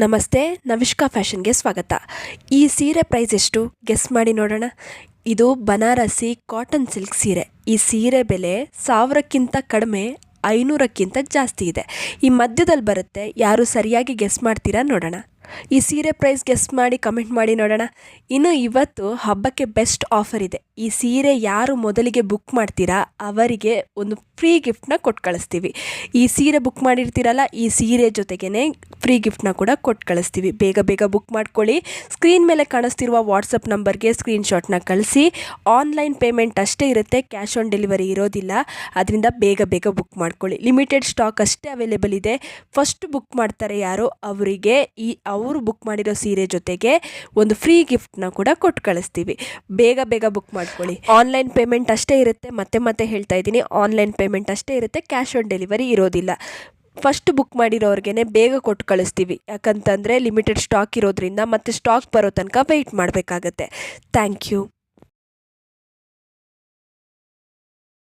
ನಮಸ್ತೆ, ನವಿಷ್ಕಾ ಫ್ಯಾಷನ್ಗೆ ಸ್ವಾಗತ. ಈ ಸೀರೆ ಪ್ರೈಸ್ ಎಷ್ಟು? ಗೆಸ್ ಮಾಡಿ ನೋಡೋಣ. ಇದು ಬನಾರಸಿ ಕಾಟನ್ ಸಿಲ್ಕ್ ಸೀರೆ. ಈ ಸೀರೆ ಬೆಲೆ ಸಾವಿರಕ್ಕಿಂತ ಕಡಿಮೆ ಐನೂರಕ್ಕಿಂತ ಜಾಸ್ತಿ ಇದೆ. ಈ ಮಧ್ಯದಲ್ಲಿ ಬರುತ್ತೆ. ಯಾರು ಸರಿಯಾಗಿ ಗೆಸ್ ಮಾಡ್ತೀರಾ ನೋಡೋಣ. ಈ ಸೀರೆ ಪ್ರೈಸ್ ಗೆಸ್ ಮಾಡಿ ಕಮೆಂಟ್ ಮಾಡಿ ನೋಡೋಣ. ಇನ್ನು ಇವತ್ತು ಹಬ್ಬಕ್ಕೆ ಬೆಸ್ಟ್ ಆಫರ್ ಇದೆ. ಈ ಸೀರೆ ಯಾರು ಮೊದಲಿಗೆ ಬುಕ್ ಮಾಡ್ತೀರಾ, ಅವರಿಗೆ ಒಂದು ಫ್ರೀ ಗಿಫ್ಟ್ನ ಕೊಟ್ಟು ಕಳಿಸ್ತೀವಿ. ಈ ಸೀರೆ ಬುಕ್ ಮಾಡಿರ್ತೀರಲ್ಲ, ಈ ಸೀರೆ ಜೊತೆಗೇ ಫ್ರೀ ಗಿಫ್ಟ್ನ ಕೂಡ ಕೊಟ್ಟು ಕಳಿಸ್ತೀವಿ. ಬೇಗ ಬೇಗ ಬುಕ್ ಮಾಡ್ಕೊಳ್ಳಿ. ಸ್ಕ್ರೀನ್ ಮೇಲೆ ಕಾಣಿಸ್ತಿರುವ ವಾಟ್ಸಪ್ ನಂಬರ್ಗೆ ಸ್ಕ್ರೀನ್ಶಾಟ್ನ ಕಳಿಸಿ. ಆನ್ಲೈನ್ ಪೇಮೆಂಟ್ ಅಷ್ಟೇ ಇರುತ್ತೆ ಕ್ಯಾಶ್ ಆನ್ ಡೆಲಿವರಿ ಇರೋದಿಲ್ಲ. ಅದರಿಂದ ಬೇಗ ಬೇಗ ಬುಕ್ ಮಾಡ್ಕೊಳ್ಳಿ. ಲಿಮಿಟೆಡ್ ಸ್ಟಾಕ್ ಅಷ್ಟೇ ಅವೈಲೇಬಲ್ ಇದೆ. ಫಸ್ಟ್ ಬುಕ್ ಮಾಡ್ತಾರೆ ಯಾರು? ಅವರಿಗೆ ಈ ಅವರು ಬುಕ್ ಮಾಡಿರೋ ಸೀರೆ ಜೊತೆಗೆ ಒಂದು ಫ್ರೀ ಗಿಫ್ಟ್ನ ಕೂಡ ಕೊಟ್ಟು ಕಳಿಸ್ತೀವಿ. ಬೇಗ ಬೇಗ ಬುಕ್ ಮಾಡ್ಕೊಳ್ಳಿ. ಆನ್ಲೈನ್ ಪೇಮೆಂಟ್ ಅಷ್ಟೇ ಇರುತ್ತೆ. ಮತ್ತೆ ಮತ್ತೆ ಹೇಳ್ತಾ ಇದ್ದೀನಿ ಆನ್ಲೈನ್ ಪೇಮೆಂಟ್ ಅಷ್ಟೇ ಇರುತ್ತೆ. ಕ್ಯಾಶ್ ಆನ್ ಡೆಲಿವರಿ ಇರೋದಿಲ್ಲ. ಫಸ್ಟ್ ಬುಕ್ ಮಾಡಿರೋರ್ಗೆ ಬೇಗ ಕೊಟ್ಟು ಕಳಿಸ್ತೀವಿ. ಯಾಕಂತಂದರೆ ಲಿಮಿಟೆಡ್ ಸ್ಟಾಕ್ ಇರೋದ್ರಿಂದ ಮತ್ತೆ ಸ್ಟಾಕ್ ಬರೋ ತನಕ ವೆಯ್ಟ್ ಮಾಡಬೇಕಾಗತ್ತೆ. Thank you